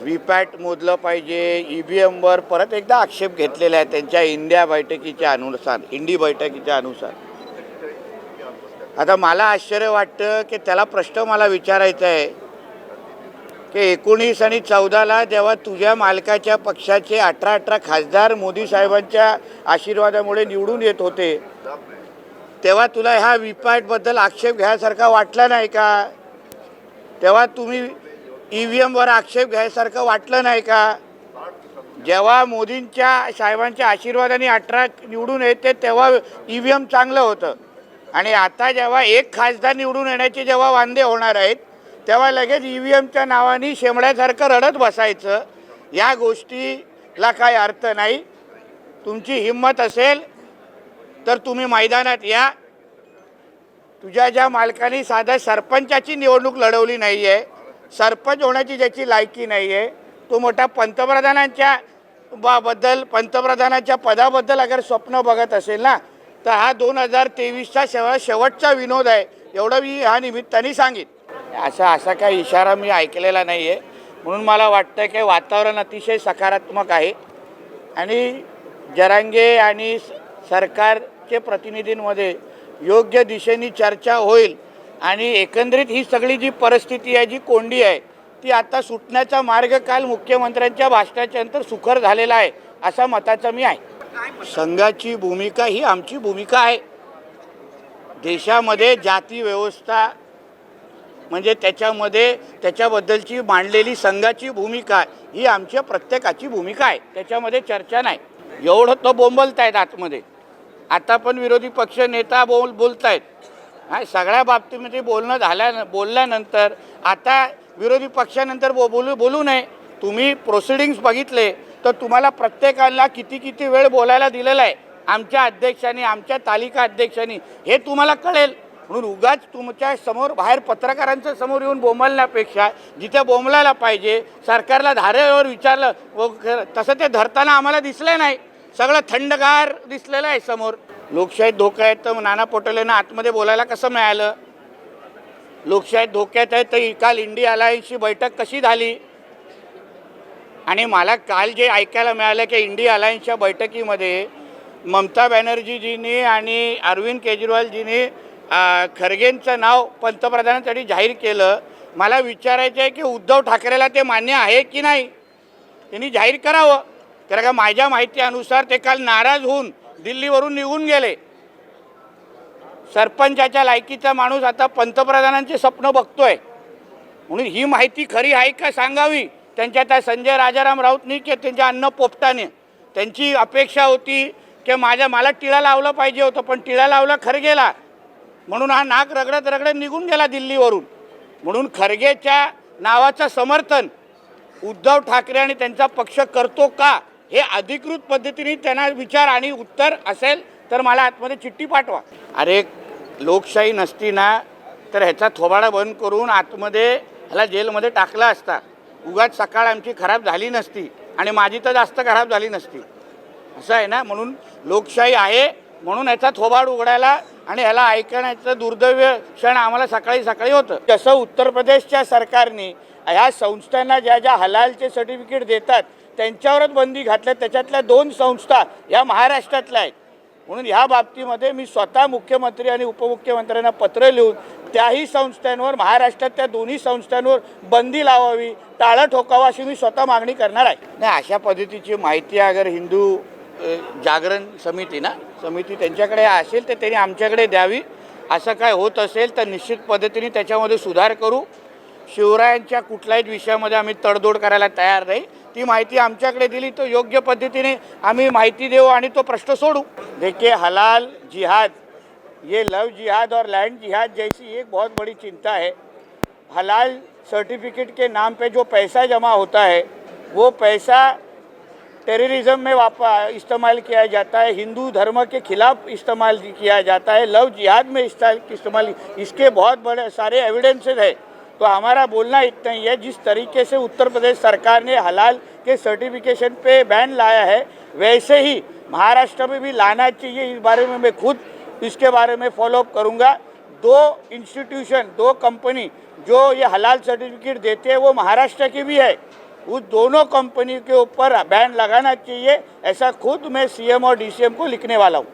व्हीपॅट मोजलं पाहिजे E V एमवर परत एकदा आक्षेप घेतलेला आहे त्यांच्या इंडिया बैठकीच्या अनुसार इंडी बैठकीच्या अनुसार. आता मला आश्चर्य वाटतं की त्याला प्रश्न मला विचारायचा आहे की एकोणीस आणि चौदाला जेव्हा तुझ्या मालकाच्या पक्षाचे अठरा अठरा खासदार मोदी साहेबांच्या आशीर्वादामुळे निवडून येत होते तेव्हा तुला ह्या व्हीपॅटबद्दल आक्षेप घ्यायसारखा वाटला नाही का? तेव्हा तुम्ही ई व्ही एमवर आक्षेप घ्यायसारखं वाटलं नाही का? जेव्हा मोदींच्या साहेबांच्या आशीर्वादाने अठरा निवडून येते तेव्हा ई व्ही एम चांगलं होतं. आणि आता जेव्हा एक खासदार निवडून येण्याचे जेव्हा वांदे होणार आहेत तेव्हा लगेच ई व्ही एमच्या नावाने शेमड्यासारखं रडत बसायचं. या गोष्टीला काही अर्थ नाही. तुमची हिंमत असेल तर तुम्ही मैदानात या. तुझ्या ज्या मालकाने साधा सरपंचाची निवडणूक लढवली नाही आहे सरपंच होण्याची ज्याची लायकी नाही आहे तो मोठा पंतप्रधानांच्या बाबद्दल पंतप्रधानाच्या पदाबद्दल अगर स्वप्न बघत असेल ना तर हा दोन हजार तेवीसचा शेव शेवटचा विनोद आहे. एवढं मी ह्या निमित्ताने सांगेन. असा असा काही इशारा मी ऐकलेला नाही आहे म्हणून मला वाटतं की वातावरण अतिशय सकारात्मक आहे. आणि जरांगे आणि स- सरकारचे प्रतिनिधींमध्ये योग्य दिशेने चर्चा होईल. आणि एकंदरीत ही सगळी जी परिस्थिती आहे जी कोंडी आहे ती आता सुटण्याचा मार्ग काल मुख्यमंत्र्यांच्या भाषणाच्या नंतर सुखर झालेला आहे असा मताचा मी आहे. संघाची भूमिका ही आमची भूमिका आहे. देशामध्ये जाती व्यवस्था म्हणजे त्याच्यामध्ये त्याच्याबद्दलची मांडलेली संघाची भूमिका ही आमच्या प्रत्येकाची भूमिका आहे. त्याच्यामध्ये चर्चा नाही. एवढं तो बोंबलत आहेत आतमध्ये. आता पण विरोधी पक्ष नेता बोल बोलत आहेत हा सगळ्या बाबतीमध्ये बोलणं झाल्या बोलल्यानंतर आता विरोधी पक्षानंतर बो बोलू बोलू नये. तुम्ही प्रोसिडिंग्स बघितले तर तुम्हाला प्रत्येकाला किती किती वेळ बोलायला दिलेला आहे. आमच्या अध्यक्षांनी आमच्या तालिका अध्यक्षांनी हे तुम्हाला कळेल. म्हणून उगाच तुमच्यासमोर बाहेर पत्रकारांच्या समोर येऊन बोंबलण्यापेक्षा जिथे बोंबलायला पाहिजे सरकारला धारेवर विचारलं व तसं ते धरताना आम्हाला दिसलं नाही. सगळं थंडगार दिसलेलं आहे समोर. लोकशाहीत धोका आहे तर नाना पटोलेंना आतमध्ये बोलायला कसं मिळालं? लोकशाही धोक्यात आहे तर काल इंडिया अलायन्सची बैठक कशी झाली? आणि मला काल जे ऐकायला मिळालं की इंडिया अलायन्सच्या बैठकीमध्ये ममता बॅनर्जीजींनी आणि अरविंद केजरीवालजींनी खरगेंचं नाव पंतप्रधानांसाठी जाहीर केलं. मला विचारायचं आहे की उद्धव ठाकरेला ते मान्य आहे की नाही? त्यांनी जाहीर करावं. कारण का माझ्या माहितीनुसार ते काल नाराज होऊन दिल्लीवरून निघून गेले. सरपंचाच्या लायकीचा माणूस आता पंतप्रधानांचे स्वप्न बघतोय. म्हणून ही माहिती खरी आहे का सांगावी? त्यांच्या त्या संजय राजाराम राऊतनी की त्यांच्या अन्न पोपटाने. त्यांची अपेक्षा होती की माझ्या मला टिळा लावलं पाहिजे होतं पण टिळा लावला खरगेला म्हणून हा नाक रगडत रगडत निघून गेला दिल्लीवरून. म्हणून खरगेच्या नावाचं समर्थन उद्धव ठाकरे आणि त्यांचा पक्ष करतो का? हे अधिकृत पद्धतीने त्यांना विचार आणि उत्तर असेल तर मला आतमध्ये चिठ्ठी पाठवा. अरे लोकशाही नसती ना तर ह्याचा थोबाडा बंद करून आतमध्ये ह्याला जेलमध्ये टाकला असता. उगाच सकाळ आमची खराब झाली नसती आणि माझी तर जास्त खराब झाली नसती. असं आहे ना? म्हणून लोकशाही आहे म्हणून ह्याचा थोबाड उघडायला आणि ह्याला ऐकण्याचं दुर्दैव्य क्षण आम्हाला सकाळी सकाळी होतं. जसं उत्तर प्रदेशच्या सरकारने ह्या संस्थांना ज्या ज्या हलालचे सर्टिफिकेट देतात त्यांच्यावरच बंदी घातल्या त्याच्यातल्या दोन संस्था या महाराष्ट्रातल्या आहेत. म्हणून ह्या बाबतीमध्ये मी स्वतः मुख्यमंत्री आणि उपमुख्यमंत्र्यांना पत्र लिहून त्याही संस्थांवर महाराष्ट्रात त्या दोन्ही संस्थांवर बंदी लावावी टाळं ठोकावं अशी मी स्वतः मागणी करणार आहे. नाही अशा पद्धतीची माहिती अगर हिंदू जागरण समिती ना समिती त्यांच्याकडे असेल तर त्यांनी आमच्याकडे द्यावी. असं काय होत असेल तर निश्चित पद्धतीने त्याच्यामध्ये सुधार करू. शिवरायांच्या कुठल्याही विषयामध्ये आम्ही तडजोड करायला तयार नाही. ती माहिती आमच्याकडे दिली तर योग्य पद्धतीने आम्ही माहिती देऊ आणि तो प्रश्न सोडू. देखिए हलाल जिहाद ये लव जिहाद और लैंड जिहाद जैसी एक बहुत बड़ी चिंता है। हलाल सर्टिफिकेट के नाम पे जो पैसा जमा होता है वो पैसा टेररिज्म में वापा इस्तेमाल किया जाता है हिंदू धर्म के खिलाफ इस्तेमाल किया जाता है लव जिहाद में इस्तेमाल इसके बहुत बड़े सारे एविडेंसेस है। तो हमारा बोलना इतना ही है, जिस तरीके से उत्तर प्रदेश सरकार ने हलाल के सर्टिफिकेशन पे बैन लाया है, वैसे ही महाराष्ट्र में भी लाना चाहिए इस बारे में मैं खुद इसके बारे में फॉलोअप करूँगा। दो इंस्टीट्यूशन दो कंपनी जो ये हलाल सर्टिफिकेट देते हैं, वो महाराष्ट्र की भी है। उस दोनों कंपनी के ऊपर बैन लगाना चाहिए, ऐसा खुद मैं सीएम और डीसीएम को लिखने वाला हूँ।